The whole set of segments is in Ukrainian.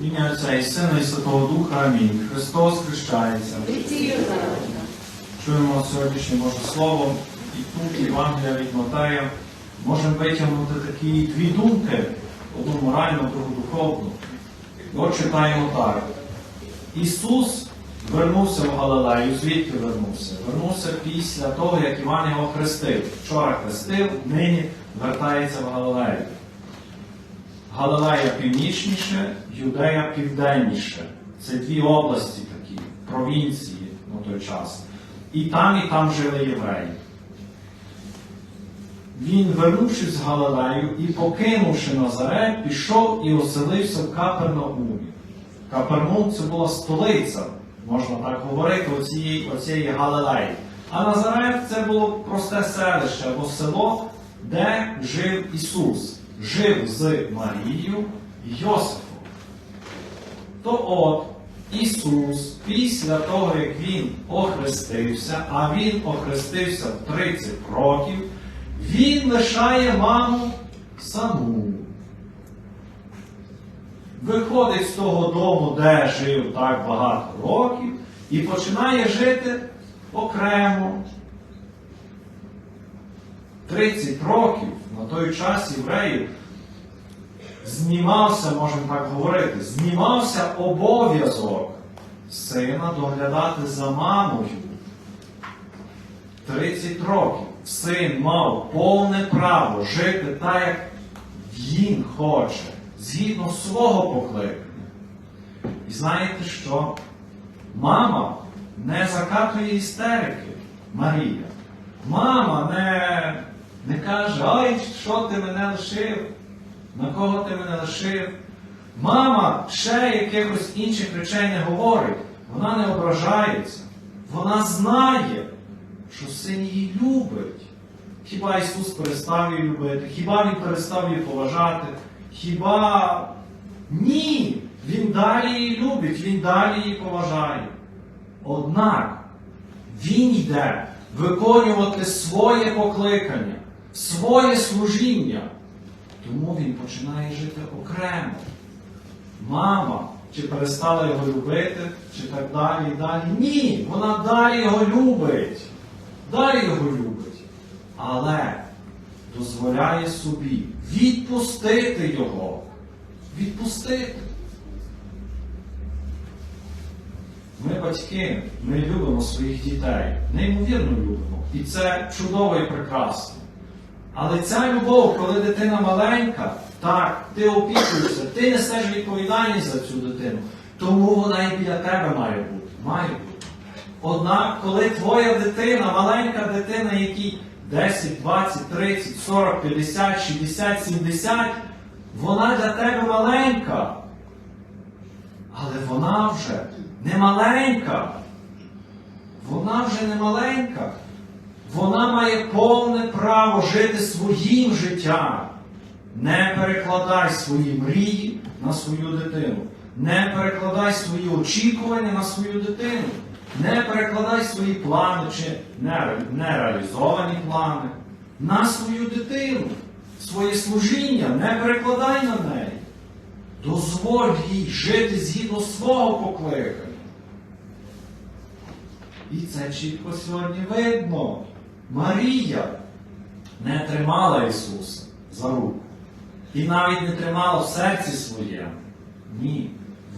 Ім'я Отця і Сина і Святого Духа. Амінь. Христос хрещається. Чуємо сьогоднішнє Боже Слово і тут Євангелія від Матея. Можемо витягнути такі дві думки, одну моральну, другу духовну. От читаємо так. Ісус вернувся в Галилею. Звідки вернувся? Вернувся після того, як Іван його хрестив. Вчора хрестив, нині вертається в Галилею. Галилея північніше, Юдея південніше. Це дві області такі, провінції на той час. І там, і там жили євреї. Він, вернувшись з Галилею і покинувши Назарет, пішов і оселився в Капернаумі. Капернаум це була столиця, можна так говорити, оцієї, оцієї Галилеї. А Назарет це було просте селище або село, де жив Ісус. Жив з Марією Йосифом. То от Ісус, після того, як Він охрестився, а Він охрестився в 30 років, Він лишає маму саму. Виходить з того дому, де жив так багато років, і починає жити окремо. 30 років на той час євреїв знімався, можемо так говорити, знімався обов'язок сина доглядати за мамою. 30 років син мав повне право жити так, як він хоче, згідно свого покликання. І знаєте що? Мама не закатує істерики Марія. Мама не, не каже, ой, що ти мене лишив, на кого ти мене лишив. Мама ще якихось інших речей не говорить. Вона не ображається. Вона знає, що син її любить. Хіба Ісус перестав її любити? Хіба Він перестав її поважати? Хіба ні? Він далі її любить, Він далі її поважає. Однак Він йде виконувати своє покликання, своє служіння. Тому він починає жити окремо. Мама чи перестала його любити, чи так далі далі. Ні, вона далі його любить. Далі його любить. Але дозволяє собі відпустити його. Відпустити. Ми батьки, ми любимо своїх дітей, неймовірно любимо. І це чудово і прекрасно. Але ця любов, коли дитина маленька, так, ти опікуєшся, ти несеш відповідальність за цю дитину, тому вона і біля тебе має бути. Має бути. Однак, коли твоя дитина, маленька дитина, якій 10, 20, 30, 40, 50, 60, 70, вона для тебе маленька. Але вона вже не маленька. Вона вже не маленька. Вона має повне право жити своїм життям. Не перекладай свої мрії на свою дитину. Не перекладай свої очікування на свою дитину. Не перекладай свої плани чи нереалізовані плани на свою дитину. Своє служіння не перекладай на неї. Дозволь їй жити згідно свого покликання. І це чітко сьогодні видно. Марія не тримала Ісуса за руку. І навіть не тримала в серці своєму. Ні.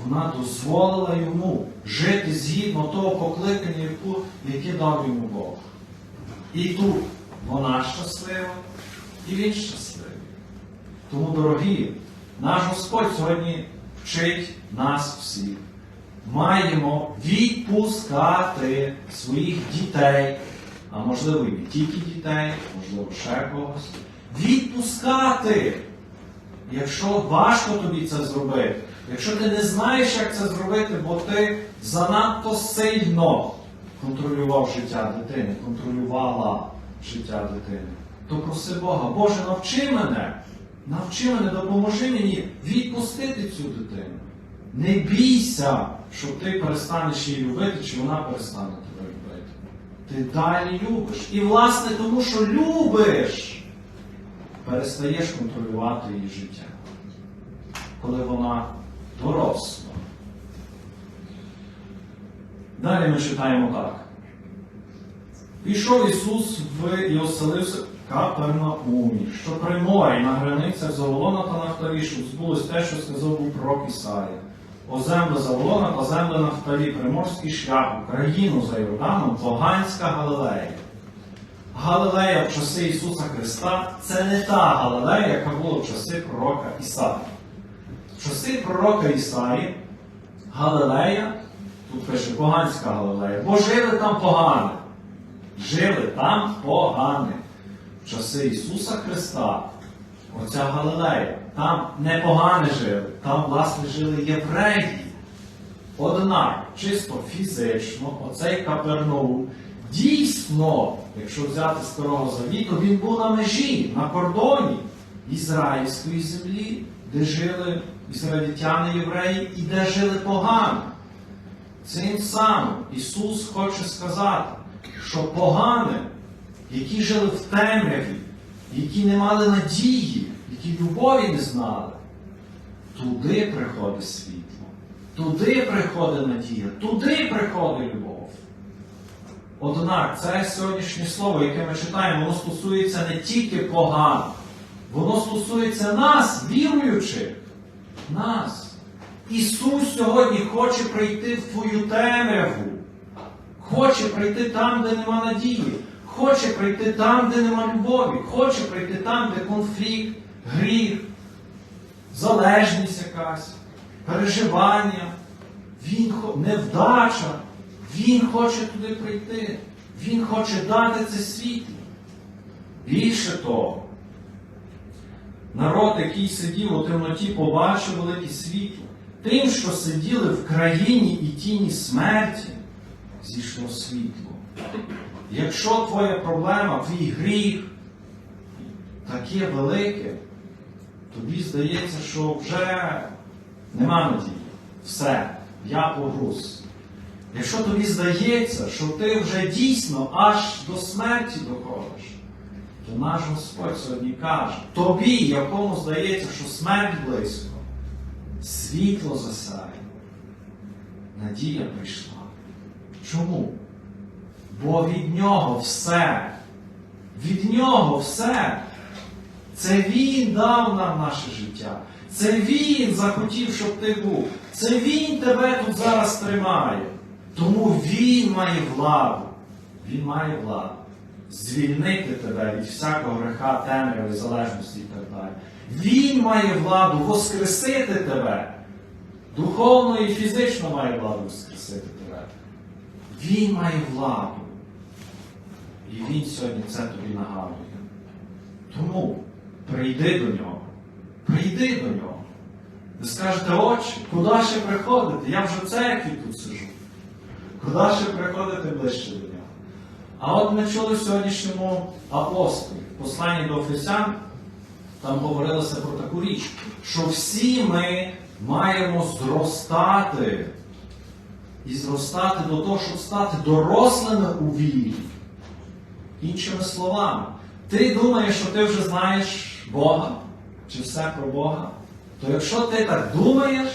Вона дозволила йому жити згідно того покликання, яке дав йому Бог. І тут вона щаслива, і він щасливий. Тому, дорогі, наш Господь сьогодні вчить нас всіх. Маємо відпускати своїх дітей, а можливо і не тільки дітей, можливо, ще когось. Відпускати! Якщо важко тобі це зробити, якщо ти не знаєш, як це зробити, бо ти занадто сильно контролював життя дитини, контролювала життя дитини, то проси Бога, Боже, навчи мене, навчи мене, допоможи мені відпустити цю дитину. Не бійся, що ти перестанеш її любити, чи вона перестане. Ти далі любиш. І власне тому, що любиш, перестаєш контролювати її життя. Коли вона дорослого. Далі ми читаємо так. Пішов Ісус в і оселився в Капернаумі, що при морі на границях Заволона та Нафталі, щоб збулось те, що сказав був пророк Ісая. Землю Заволона та землю Нафталі, приморський шлях, Україну за Йорданом, поганська Галилея. Галилея в часи Ісуса Христа це не та Галилея, яка була в часи пророка Ісаї. В часи пророка Ісаї Галилея, тут пише поганська Галилея, бо жили там погане. Жили там погане. В часи Ісуса Христа, оця Галилея, там не погане жили, там, власне, жили євреї. Однак, чисто фізично, оцей Капернаум дійсно, якщо взяти старого завіту, він був на межі, на кордоні ізраїльської землі, де жили ізраїльтяни євреї і де жили погано. Цим самим Ісус хоче сказати, що погане, які жили в темряві, які не мали надії, які любові не знали, туди приходить світло. Туди приходить надія, туди приходить любов. Однак це сьогоднішнє слово, яке ми читаємо, воно стосується не тільки поган, воно стосується нас, віруючих, нас. Ісус сьогодні хоче прийти в твою темряву, хоче прийти там, де нема надії, хоче прийти там, де нема любові, хоче прийти там, де конфлікт, гріх, залежність якась, переживання, він, невдача. Він хоче туди прийти. Він хоче дати це світло. Більше того, народ, який сидів у темноті, побачив велике світло. Тим, що сиділи в країні і тіні смерті, зійшло світло. Якщо твоя проблема, твій гріх таке велике, тобі здається, що вже нема надії. Все, я погруз. Якщо тобі здається, що ти вже дійсно аж до смерті доходиш, то наш Господь сьогодні каже, тобі, якому здається, що смерть близько, світло засяє, надія прийшла. Чому? Бо від нього все, від нього все. Це Він дав нам наше життя. Це Він захотів, щоб ти був. Це Він тебе тут зараз тримає. Тому Він має владу. Він має владу. Звільнити тебе від всякого греха, темряви, залежності і так далі. Він має владу воскресити тебе. Духовно і фізично має владу воскресити тебе. Він має владу. І він сьогодні це тобі нагадує. Тому прийди до нього. Прийди до нього. Ви скажете, отче, куди ще приходити? Я вже в церкві тут сижу. Куди ще приходити ближче до нього? А от ми чули в сьогоднішньому апостолі, в посланні до Ефесян, там говорилося про таку річ, що всі ми маємо зростати і зростати до того, щоб стати дорослими у вірі. Іншими словами, ти думаєш, що ти вже знаєш Бога, чи все про Бога, то якщо ти так думаєш,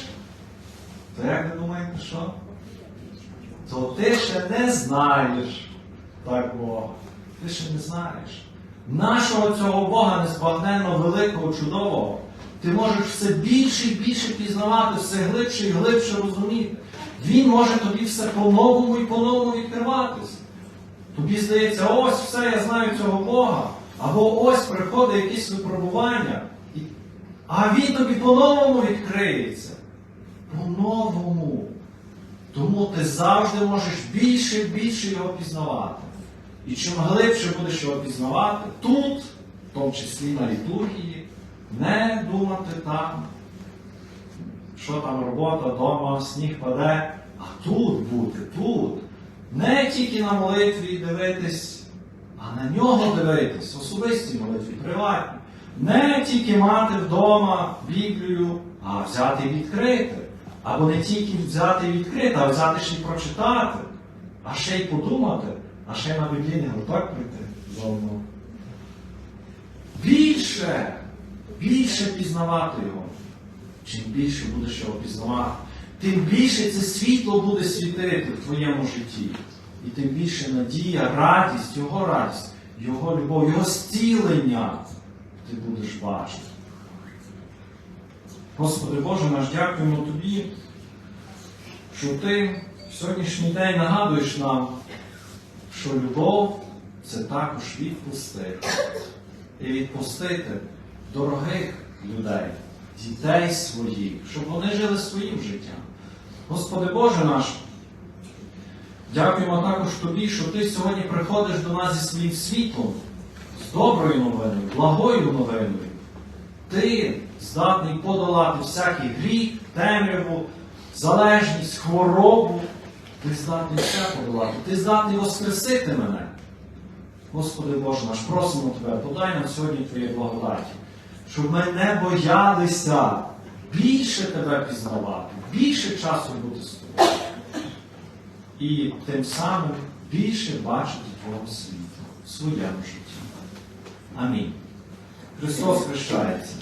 то як ви думаєте, що? То ти ще не знаєш так Бога. Ти ще не знаєш. Нашого цього Бога незбагненно великого, чудового, ти можеш все більше і більше пізнавати, все глибше і глибше розуміти. Він може тобі все по-новому і по-новому відкриватися. Тобі здається, ось все, я знаю цього Бога. Або ось приходить якесь випробування, а він тобі по-новому відкриється. По-новому. Тому ти завжди можеш більше і більше його пізнавати. І чим глибше будеш його пізнавати, тут, в тому числі на літургії, не думати там, що там робота, вдома, сніг паде, а тут бути, тут. Не тільки на молитві дивитись, а на нього дивитись, особистій молитві, приватні. Не тільки мати вдома Біблію, а взяти відкрити. Або не тільки взяти відкрити, а взяти ще й прочитати, а ще й подумати, а ще й на біблійний гурток прийти заодно. Більше, більше пізнавати його. чим більше будеш його пізнавати, тим більше це світло буде світити в твоєму житті. І тим більше надія, радість, Його радість, Його любов, Його зцілення ти будеш бачити. Господи Боже наш, дякуємо Тобі, що Ти в сьогоднішній день нагадуєш нам, що любов це також відпустити. І відпустити дорогих людей, дітей своїх, щоб вони жили своїм життям. Господи Боже наш, дякуємо також Тобі, що Ти сьогодні приходиш до нас зі своїм світлом, з доброю новиною, благою новиною. Ти здатний подолати всякий гріх, темряву, залежність, хворобу. Ти здатний все подолати. Ти здатний воскресити мене. Господи Боже наш, просимо Тебе, подай нам сьогодні Твоє благодаті, щоб ми не боялися більше Тебе пізнавати, більше часу бути з тобою. І тим самим більше бачити Твого світу в своєму житті. Амінь. Христос хрещається.